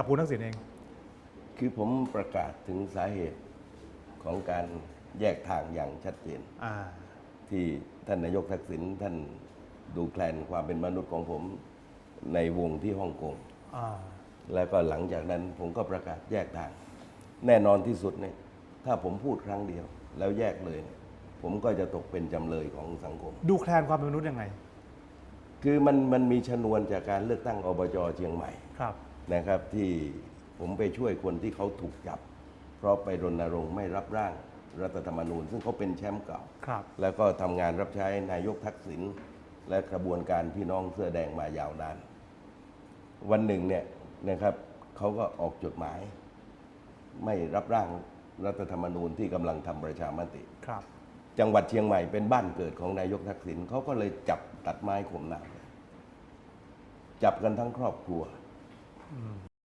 กับคุณทักษิณเอง คือผมประกาศถึงสาเหตุของการแยกทางอย่างชัดเจน อ่า ที่ท่านนายกทักษิณท่านดูแคลนความเป็นมนุษย์ของผมในวงที่ฮ่องกง อ่า แล้วก็หลังจากนั้นผมก็ประกาศแยกทาง แน่นอนที่สุดเนี่ยถ้าผมพูดครั้งเดียว แล้วแยกเลยเนี่ยผมก็จะตกเป็นจำเลยของสังคม ดูแคลนความเป็นมนุษย์ยังไง คือมันมันมีชนวนจากการเลือกตั้งอบจเชียงใหม่ ครับ นะครับที่ผมไปช่วยคนที่เขาถูกจับ เพราะไปรณรงค์ไม่รับร่างรัฐธรรมนูญ ซึ่งเขาเป็นแชมป์เก่า ครับ แล้วก็ทำงานรับใช้นายกทักษิณและกระบวนการพี่น้องเสื้อแดงมายาวนาน วันหนึ่งเนี่ยนะครับเขาก็ออกจดหมาย ไม่รับร่างรัฐธรรมนูญที่กำลังทำประชามติ ครับ จังหวัดเชียงใหม่เป็นบ้านเกิดของนายกทักษิณเขาก็เลยจับตัดไม้ข่มหน้าเลยจับกันทั้งครอบครัว Mm.